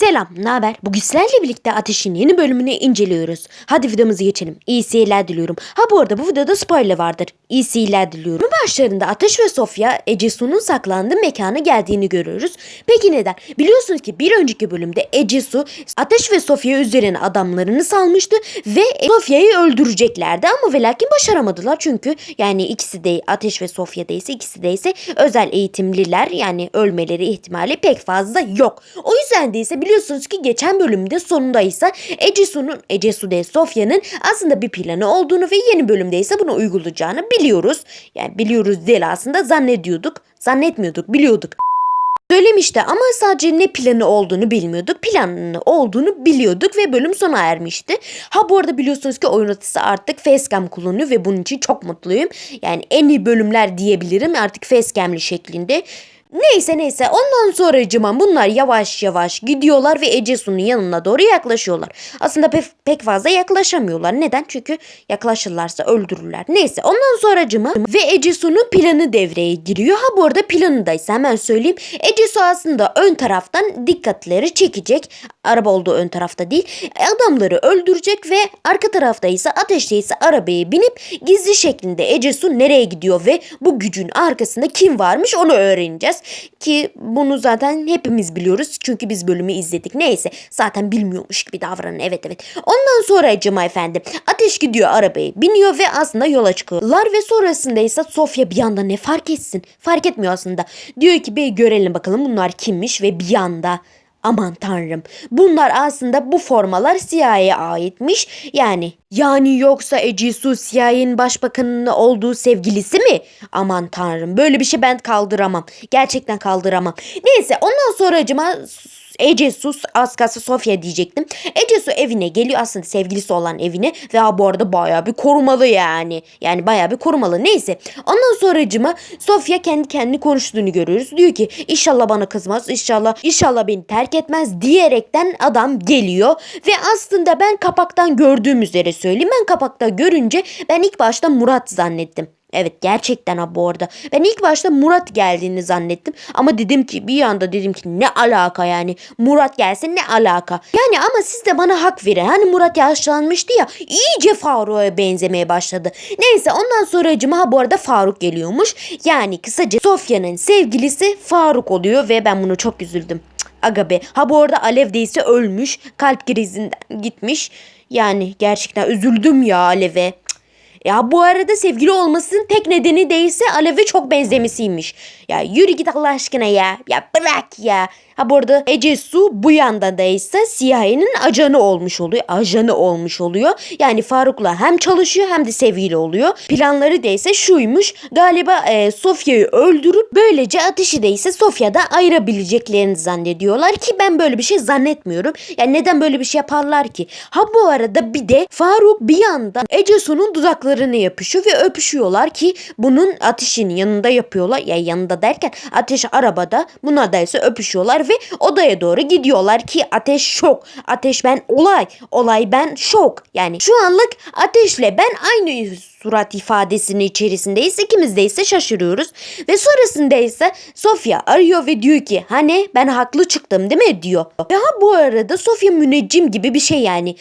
Selam, ne haber? Bugün sizlerle birlikte Ateş'in yeni bölümünü inceliyoruz. Hadi videomuza geçelim. İyi seyirler diliyorum. Ha bu arada bu videoda spoiler vardır. İyi seyirler diliyorum. Başlarında Ateş ve Sofya Ecesu'nun saklandığı mekana geldiğini görüyoruz. Peki neden? Biliyorsunuz ki bir önceki bölümde Ecesu Ateş ve Sofya üzerine adamlarını salmıştı ve Sofya'yı öldüreceklerdi ama ve lakin başaramadılar çünkü yani ikisi de Ateş ve Sofya ise ikisi de ise özel eğitimliler yani ölmeleri ihtimali pek fazla yok. O yüzden de ise biliyorsunuz ki geçen bölümde sonunda ise Ecesu'nun Ecesu de Sofya'nın aslında bir planı olduğunu ve yeni bölümde ise bunu uygulayacağını biliyoruz. Yani biliyoruz değil aslında zannediyorduk. Zannetmiyorduk biliyorduk. Söylemişti ama sadece ne planı olduğunu bilmiyorduk. Planı olduğunu biliyorduk ve bölüm sona ermişti. Ha bu arada biliyorsunuz ki oynatısı artık facecam kullanıyor ve bunun için çok mutluyum. Yani en iyi bölümler diyebilirim artık facecamli şeklinde. Neyse neyse ondan sonra cıman bunlar yavaş yavaş gidiyorlar ve Ecesu'nun yanına doğru yaklaşıyorlar. Aslında pe- pek fazla yaklaşamıyorlar. Neden? Çünkü yaklaşırlarsa öldürürler. Neyse ondan sonra cıma ve Ecesu'nun planı devreye giriyor. Ha bu arada planı da ise hemen söyleyeyim. Ecesu aslında ön taraftan dikkatleri çekecek. Araba olduğu ön tarafta değil. Adamları öldürecek ve arka tarafta ise ateşte ise arabaya binip gizli şeklinde Ecesu nereye gidiyor ve bu gücün arkasında kim varmış onu öğreneceğiz. Ki bunu zaten hepimiz biliyoruz çünkü biz bölümü izledik. Neyse zaten bilmiyormuş gibi davranın evet evet. Ondan sonra Cema efendim ateş gidiyor arabaya biniyor ve aslında yola çıkıyorlar ve sonrasında ise Sofya bir anda ne fark etsin? Fark etmiyor aslında. Diyor ki bir görelim bakalım bunlar kimmiş ve bir anda Aman tanrım. Bunlar aslında bu formalar CIA'ya aitmiş. Yani yani yoksa Ecesu CIA'nin başbakanının olduğu sevgilisi mi? Aman tanrım. Böyle bir şey ben kaldıramam. Gerçekten kaldıramam. Neyse ondan sonra acıma Ecesu az kalsın Sofya diyecektim. Ecesu evine geliyor aslında sevgilisi olan evine ve ha bu arada bayağı bir korumalı yani. Yani bayağı bir korumalı neyse. Ondan sonracıma Sofya kendi kendini konuştuğunu görüyoruz. Diyor ki inşallah bana kızmaz inşallah inşallah beni terk etmez diyerekten adam geliyor. Ve aslında ben kapaktan gördüğüm üzere söyleyeyim. Ben kapakta görünce ben ilk başta Murat zannettim. Evet gerçekten ha bu arada. Ben ilk başta Murat geldiğini zannettim. Ama dedim ki bir anda dedim ki ne alaka yani. Murat gelsin ne alaka. Yani ama siz de bana hak verin. Hani Murat yaşlanmıştı ya. iyice Faruk'a benzemeye başladı. Neyse ondan sonra ha bu arada Faruk geliyormuş. Yani kısaca Sofya'nın sevgilisi Faruk oluyor ve ben bunu çok üzüldüm. Cık, Aga be. Ha bu arada Alev değilse ölmüş. Kalp krizinden gitmiş. Yani gerçekten üzüldüm ya Alev'e. Ya bu arada sevgili olmasının tek nedeni değilse Alev'e çok benzemesiymiş. Ya yürü git Allah aşkına ya. Ya bırak ya. Ha bu Ece Su bu yanda da ise CIA'nin ajanı olmuş oluyor. Ajanı olmuş oluyor. Yani Faruk'la hem çalışıyor hem de sevgili oluyor. Planları da ise şuymuş. Galiba e, Sofya'yı öldürüp böylece ateşi de ise Sofya'da ayırabileceklerini zannediyorlar ki ben böyle bir şey zannetmiyorum. Yani neden böyle bir şey yaparlar ki? Ha bu arada bir de Faruk bir yandan Ece Su'nun dudaklarını yapışıyor ve öpüşüyorlar ki bunun ateşin yanında yapıyorlar. Ya yanında derken ateş arabada buna da ise öpüşüyorlar ve odaya doğru gidiyorlar ki ateş şok. Ateş ben olay. Olay ben şok. Yani şu anlık ateşle ben aynı surat ifadesinin içerisindeyiz. İkimiz de ise şaşırıyoruz. Ve sonrasında ise Sofya arıyor ve diyor ki hani ben haklı çıktım değil mi diyor. Ve ha bu arada Sofya müneccim gibi bir şey yani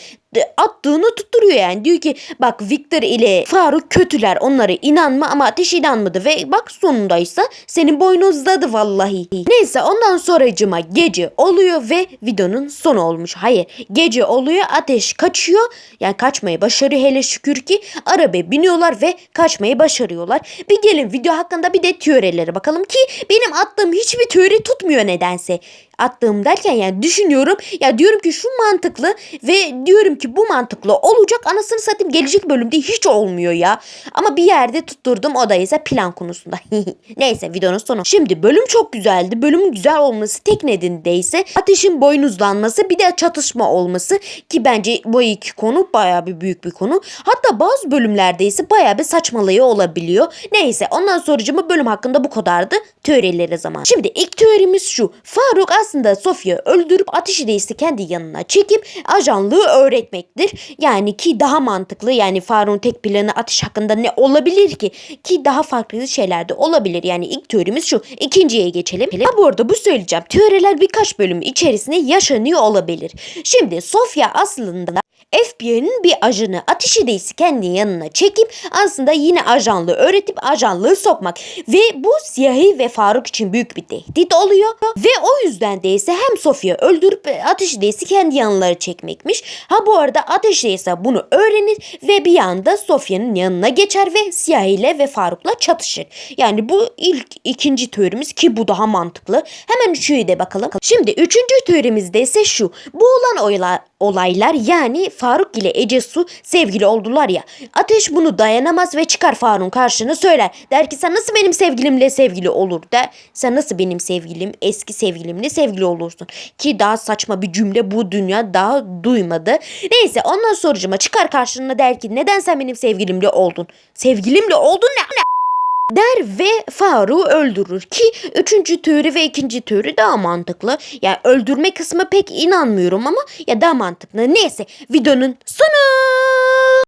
attığını tutturuyor yani. Diyor ki bak Victor ile Faruk kötüler onlara inanma ama ateş inanmadı ve bak sonundaysa senin boynuzladı vallahi. Neyse ondan sonracıma gece oluyor ve videonun sonu olmuş. Hayır gece oluyor ateş kaçıyor yani kaçmayı başarıyor hele şükür ki arabaya biniyorlar ve kaçmayı başarıyorlar. Bir gelin video hakkında bir de teorilere bakalım ki benim attığım hiçbir teori tutmuyor nedense attığım derken yani düşünüyorum ya diyorum ki şu mantıklı ve diyorum ki bu mantıklı olacak anasını satayım gelecek bölümde hiç olmuyor ya. Ama bir yerde tutturdum o da ise plan konusunda. Neyse videonun sonu. Şimdi bölüm çok güzeldi. Bölümün güzel olması tek nedeni de ise ateşin boynuzlanması bir de çatışma olması ki bence bu iki konu baya bir büyük bir konu. Hatta bazı bölümlerde ise baya bir saçmalayı olabiliyor. Neyse ondan sonracıma bölüm hakkında bu kadardı. Teorileri zaman. Şimdi ilk teorimiz şu. Faruk aslında aslında Sofya öldürüp ateşi değilse kendi yanına çekip ajanlığı öğretmektir. Yani ki daha mantıklı yani Faruk'un tek planı ateş hakkında ne olabilir ki? Ki daha farklı şeyler de olabilir. Yani ilk teorimiz şu. İkinciye geçelim. Ha bu arada bu söyleyeceğim. Teoriler birkaç bölüm içerisinde yaşanıyor olabilir. Şimdi Sofya aslında FBI'nin bir ajanı ateşi değilse kendi yanına çekip aslında yine ajanlığı öğretip ajanlığı sokmak. Ve bu siyahi ve Faruk için büyük bir tehdit oluyor. Ve o yüzden değilse hem Sofya öldürüp ateşi değilse kendi yanları çekmekmiş. Ha bu arada ateşi değilse bunu öğrenir ve bir anda Sofya'nın yanına geçer ve siyahiyle ve Faruk'la çatışır. Yani bu ilk ikinci teorimiz ki bu daha mantıklı. Hemen üçüncüye de bakalım. Şimdi üçüncü teorimizde ise şu. Bu olan oyla- olaylar yani Faruk ile Ece Su sevgili oldular ya. Ateş bunu dayanamaz ve çıkar Faruk'un karşına söyler. Der ki sen nasıl benim sevgilimle sevgili olur der. Sen nasıl benim sevgilim eski sevgilimle sevgili olursun. Ki daha saçma bir cümle bu dünya daha duymadı. Neyse ondan sorucuma çıkar karşına der ki neden sen benim sevgilimle oldun? Sevgilimle oldun ne? ne? Der ve Faruk'u öldürür ki üçüncü teori ve ikinci teori daha mantıklı. Ya öldürme kısmı pek inanmıyorum ama ya daha mantıklı. Neyse videonun sonu